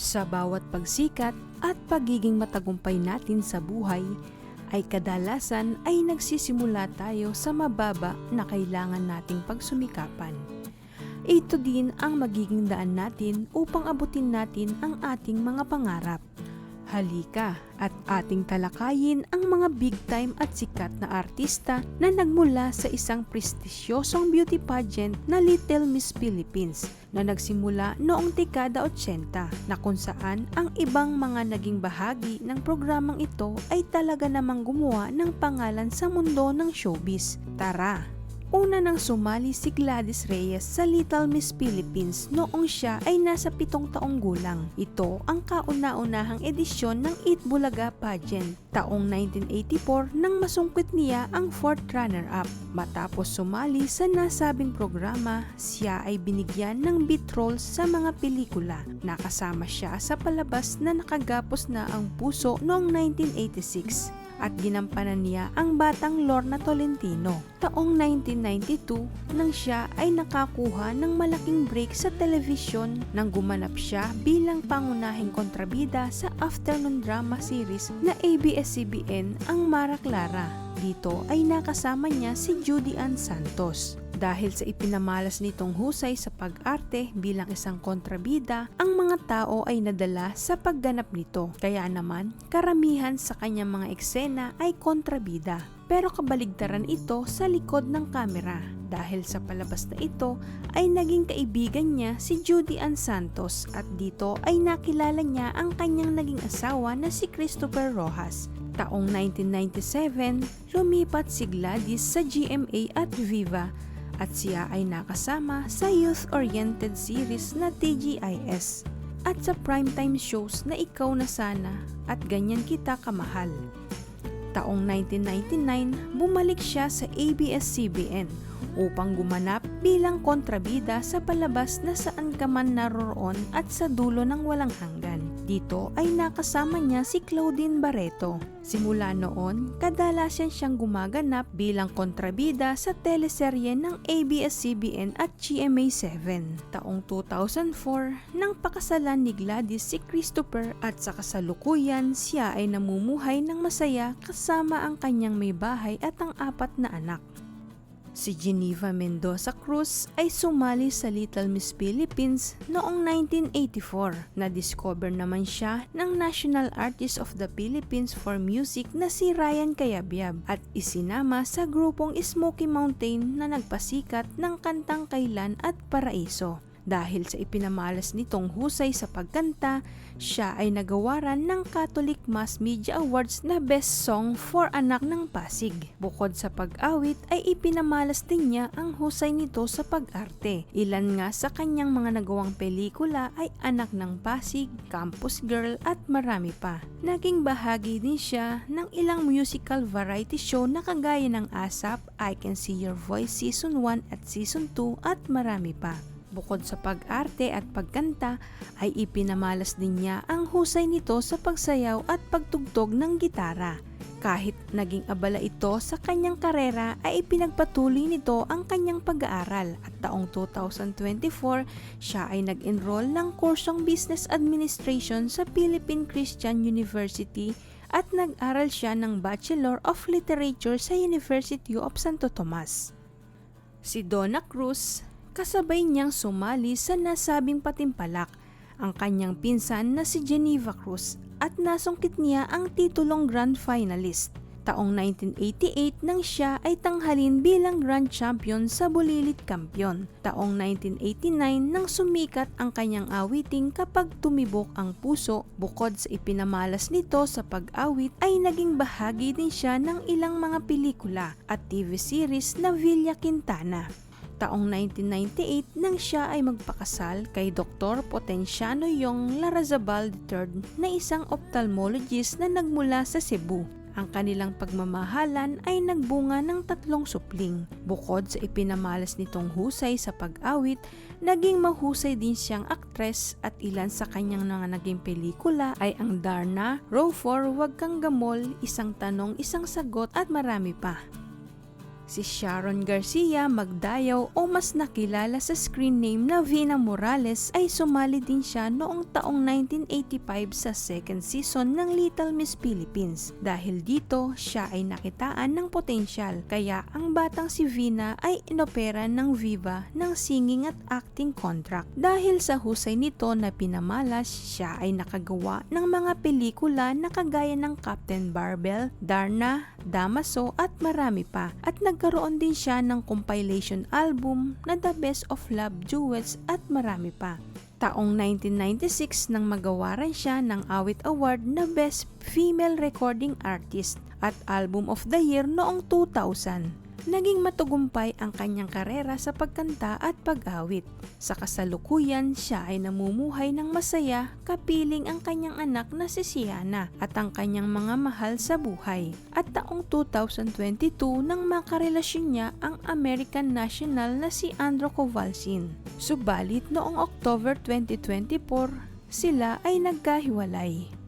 Sa bawat pagsikat at pagiging matagumpay natin sa buhay, ay kadalasan ay nagsisimula tayo sa mababa na kailangan nating pagsumikapan. Ito din ang magiging daan natin upang abutin natin ang ating mga pangarap. Halika at ating talakayin ang mga big time at sikat na artista na nagmula sa isang prestisyosong beauty pageant na Little Miss Philippines na nagsimula noong dekada 80 na kung saan ang ibang mga naging bahagi ng programang ito ay talaga namang gumawa ng pangalan sa mundo ng showbiz. Tara! Una nang sumali si Gladys Reyes sa Little Miss Philippines noong siya ay nasa pitong taong gulang. Ito ang kauna-unahang edisyon ng Eat Bulaga pageant taong 1984 nang masungkit niya ang fourth runner-up. Matapos sumali sa nasabing programa, siya ay binigyan ng beat roles sa mga pelikula. Nakasama siya sa palabas na nakagapos na ang puso noong 1986 at ginampanan niya ang batang Lorna Tolentino. Taong 1992 nang siya ay nakakuha ng malaking break sa telebisyon nang gumanap siya bilang pangunahing kontrabida sa afternoon drama series na ABS-CBN ang Mara Clara. Dito ay nakasama niya si Judy Ann Santos. Dahil sa ipinamalas nitong husay sa pag-arte bilang isang kontrabida, ang mga tao ay nadala sa pagganap nito. Kaya naman, karamihan sa kanyang mga eksena ay kontrabida. Pero kabaligtaran ito sa likod ng kamera dahil sa palabas na ito ay naging kaibigan niya si Judy Ann Santos at dito ay nakilala niya ang kanyang naging asawa na si Christopher Rojas. Taong 1997, lumipat si Gladys sa GMA at Viva at siya ay nakasama sa youth-oriented series na TGIS at sa primetime shows na Ikaw na Sana at Ganyan Kita Kamahal. Taong 1999, bumalik siya sa ABS-CBN upang gumanap bilang kontrabida sa palabas na saan ka man naroroon at sa dulo ng walang hanggan. Dito ay nakasama niya si Claudine Barreto. Simula noon, kadalasan siyang gumaganap bilang kontrabida sa teleserye ng ABS-CBN at GMA7. Taong 2004, nang pakasalan ni Gladys si Christopher at sa kasalukuyan siya ay namumuhay ng masaya kasama ang kanyang may bahay at ang apat na anak. Si Geneva Mendoza Cruz ay sumali sa Little Miss Philippines noong 1984. Na-discover naman siya ng National Artist of the Philippines for Music na si Ryan Cayabyab at isinama sa grupong Smoky Mountain na nagpasikat ng kantang Kailan at Paraiso. Dahil sa ipinamalas nitong husay sa pagkanta, siya ay nagawaran ng Catholic Mass Media Awards na Best Song for Anak ng Pasig. Bukod sa pag-awit ay ipinamalas din niya ang husay nito sa pag-arte. Ilan nga sa kanyang mga nagawang pelikula ay Anak ng Pasig, Campus Girl at marami pa. Naging bahagi din siya ng ilang musical variety show na kagaya ng ASAP, I Can See Your Voice Season 1 at Season 2 at marami pa. Bukod sa pag-arte at pagkanta, ay ipinamalas din niya ang husay nito sa pagsayaw at pagtugtog ng gitara. Kahit naging abala ito sa kanyang karera ay ipinagpatuloy nito ang kanyang pag-aaral at taong 2024 siya ay nag-enroll ng kursong Business Administration sa Philippine Christian University at nag-aral siya ng Bachelor of Literature sa University of Santo Tomas. Si Donna Cruz kasabay niyang sumali sa nasabing patimpalak ang kanyang pinsan na si Geneva Cruz at nasungkit niya ang titulong grand finalist. Taong 1988 nang siya ay tanghalin bilang grand champion sa Bulilit Kampiyon. Taong 1989 nang sumikat ang kanyang awiting kapag tumibok ang puso bukod sa ipinamalas nito sa pag-awit ay naging bahagi din siya ng ilang mga pelikula at TV series na Villa Quintana taong 1998 nang siya ay magpakasal kay Dr. Potenciano Yong Larazabal III na isang ophthalmologist na nagmula sa Cebu. Ang kanilang pagmamahalan ay nagbunga ng tatlong supling. Bukod sa ipinamalas nitong husay sa pag-awit, naging mahusay din siyang aktres at ilan sa kanyang mga naging pelikula ay ang Darna, Row 4, Huwag Kang Gamol, Isang Tanong, Isang Sagot at marami pa. Si Sharon Garcia Magdayaw o mas nakilala sa screen name na Vina Morales ay sumali din siya noong taong 1985 sa second season ng Little Miss Philippines. Dahil dito, siya ay nakitaan ng potensyal kaya ang batang si Vina ay inopera ng Viva ng singing at acting contract. Dahil sa husay nito na pinamalas, siya ay nakagawa ng mga pelikula na kagaya ng Captain Barbell, Darna, Damaso at marami pa. At nagkaroon din siya ng compilation album na The Best of Love Duets at marami pa. Taong 1996 nang magawaran siya ng Awit Award na Best Female Recording Artist at Album of the Year noong 2000 naging matagumpay ang kanyang karera sa pagkanta at pag-awit. Sa kasalukuyan, siya ay namumuhay ng masaya kapiling ang kanyang anak na si Siana at ang kanyang mga mahal sa buhay. At taong 2022 nang makarelasyon niya ang American national na si Andro Kovalsin. Subalit noong October 2024, sila ay nagkahiwalay.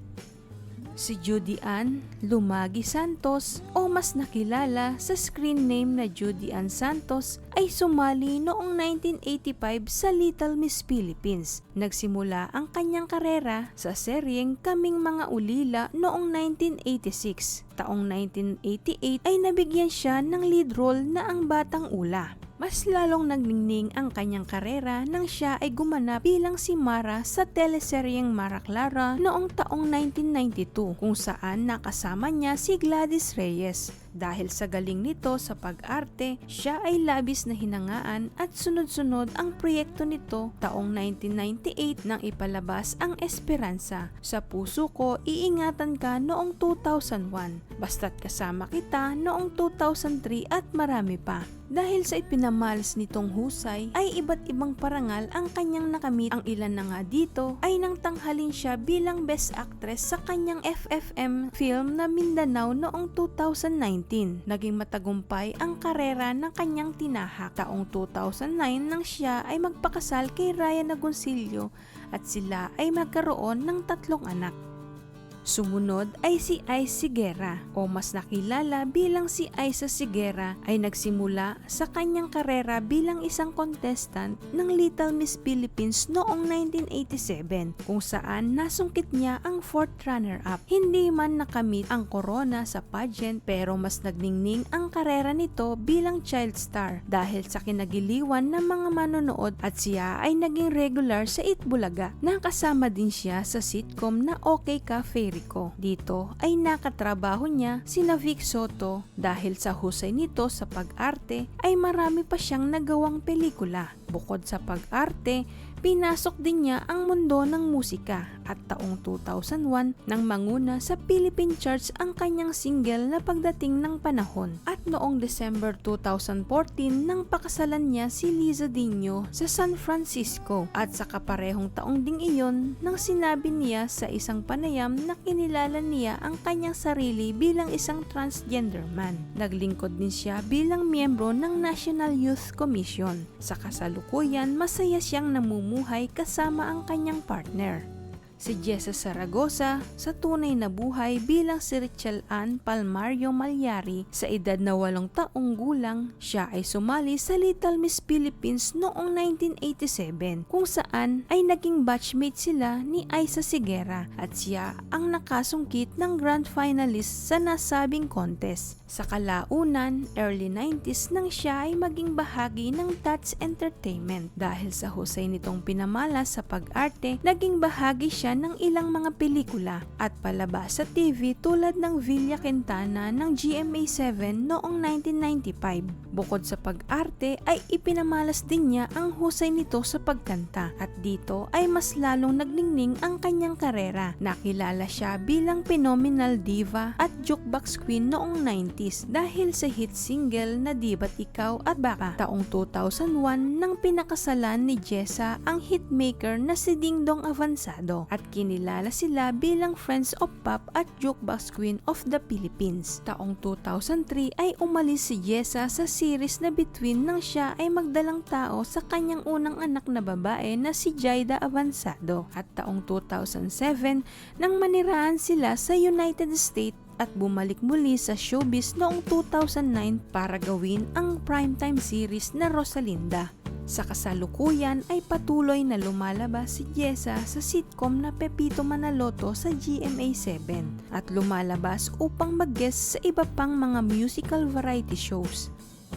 Si Judy Ann Lumagi Santos o mas nakilala sa screen name na Judy Ann Santos ay sumali noong 1985 sa Little Miss Philippines. Nagsimula ang kanyang karera sa seryeng Kaming Mga Ulila noong 1986. Taong 1988 ay nabigyan siya ng lead role na ang Batang Ula mas lalong nagningning ang kanyang karera nang siya ay gumanap bilang si Mara sa teleseryeng Mara Clara noong taong 1992 kung saan nakasama niya si Gladys Reyes. Dahil sa galing nito sa pag-arte, siya ay labis na hinangaan at sunod-sunod ang proyekto nito taong 1998 nang ipalabas ang Esperanza. Sa puso ko, iingatan ka noong 2001, basta't kasama kita noong 2003 at marami pa. Dahil sa ipinamalas nitong husay, ay iba't ibang parangal ang kanyang nakamit. Ang ilan na nga dito ay nang tanghalin siya bilang Best Actress sa kanyang FFM film na Mindanao noong 2019. Naging matagumpay ang karera ng kanyang tinahak. Taong 2009 nang siya ay magpakasal kay Ryan Agoncillo at sila ay magkaroon ng tatlong anak. Sumunod ay si Ice Sigera o mas nakilala bilang si Isa Sigera ay nagsimula sa kanyang karera bilang isang contestant ng Little Miss Philippines noong 1987 kung saan nasungkit niya ang fourth runner-up. Hindi man nakamit ang corona sa pageant pero mas nagningning ang karera nito bilang child star dahil sa kinagiliwan ng mga manonood at siya ay naging regular sa Itbulaga. Nakasama din siya sa sitcom na Okay Ka Ferico. Dito ay nakatrabaho niya sina Vic Soto dahil sa husay nito sa pag-arte ay marami pa siyang nagawang pelikula. Bukod sa pag-arte, pinasok din niya ang mundo ng musika at taong 2001 nang manguna sa Philippine charts ang kanyang single na pagdating ng panahon. At noong December 2014 nang pakasalan niya si Liza Dino sa San Francisco at sa kaparehong taong ding iyon nang sinabi niya sa isang panayam na kinilala niya ang kanyang sarili bilang isang transgender man. Naglingkod din siya bilang miyembro ng National Youth Commission. Sa kasalukuyan, masaya siyang namumuhay kasama ang kanyang partner si Jessa Saragosa sa tunay na buhay bilang si Richel Ann Palmario Malyari sa edad na walong taong gulang. Siya ay sumali sa Little Miss Philippines noong 1987 kung saan ay naging batchmate sila ni Aiza Sigera at siya ang nakasungkit ng grand finalist sa nasabing contest. Sa kalaunan, early 90s nang siya ay maging bahagi ng Tats Entertainment dahil sa husay nitong pinamala sa pag-arte, naging bahagi siya ng ilang mga pelikula at palabas sa TV tulad ng Villa Quintana ng GMA7 noong 1995. Bukod sa pag-arte ay ipinamalas din niya ang husay nito sa pagkanta at dito ay mas lalong nagningning ang kanyang karera. Nakilala siya bilang phenomenal diva at jukebox queen noong 90s dahil sa hit single na Diba't Ikaw at Baka taong 2001 nang pinakasalan ni Jessa ang hitmaker na si Dingdong Avansado at kinilala sila bilang Friends of Pop at Jukebox Queen of the Philippines. Taong 2003 ay umalis si Jessa sa series na Between nang siya ay magdalang tao sa kanyang unang anak na babae na si Jaida Avansado. At taong 2007 nang manirahan sila sa United States at bumalik muli sa showbiz noong 2009 para gawin ang primetime series na Rosalinda. Sa kasalukuyan ay patuloy na lumalabas si Jessa sa sitcom na Pepito Manaloto sa GMA7 at lumalabas upang mag-guest sa iba pang mga musical variety shows.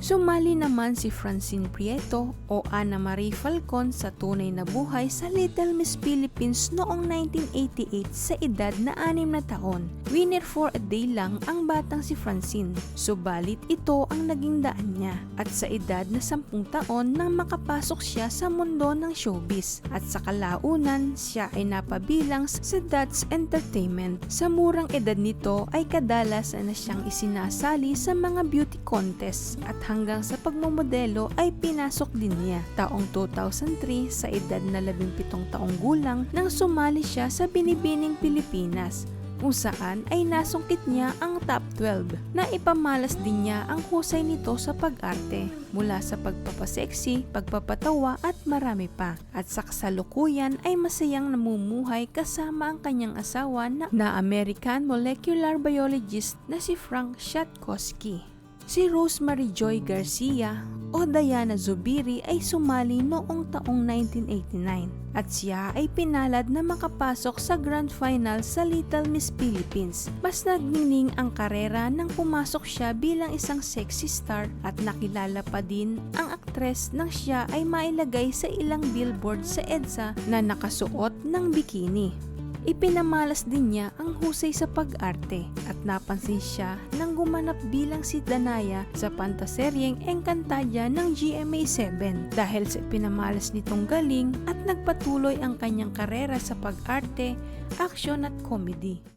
Sumali naman si Francine Prieto o Ana Marie Falcon sa tunay na buhay sa Little Miss Philippines noong 1988 sa edad na 6 na taon. Winner for a day lang ang batang si Francine, subalit ito ang naging daan niya at sa edad na 10 taon nang makapasok siya sa mundo ng showbiz at sa kalaunan siya ay napabilang sa That's Entertainment. Sa murang edad nito ay kadalasan na siyang isinasali sa mga beauty contests at hanggang sa pagmamodelo ay pinasok din niya. Taong 2003 sa edad na 17 taong gulang nang sumali siya sa Binibining Pilipinas kung saan ay nasungkit niya ang top 12 na ipamalas din niya ang husay nito sa pag-arte mula sa pagpapaseksi, pagpapatawa at marami pa. At sa kasalukuyan ay masayang namumuhay kasama ang kanyang asawa na, na American molecular biologist na si Frank Shatkowski. Si Rosemary Joy Garcia o Diana Zubiri ay sumali noong taong 1989 at siya ay pinalad na makapasok sa Grand Final sa Little Miss Philippines. Mas nagnining ang karera nang pumasok siya bilang isang sexy star at nakilala pa din ang aktres nang siya ay mailagay sa ilang billboard sa EDSA na nakasuot ng bikini. Ipinamalas din niya ang husay sa pag-arte at napansin siya nang gumanap bilang si Danaya sa pantaseryeng Encantadia ng GMA7 dahil sa pinamalas nitong galing at nagpatuloy ang kanyang karera sa pag-arte, aksyon at comedy.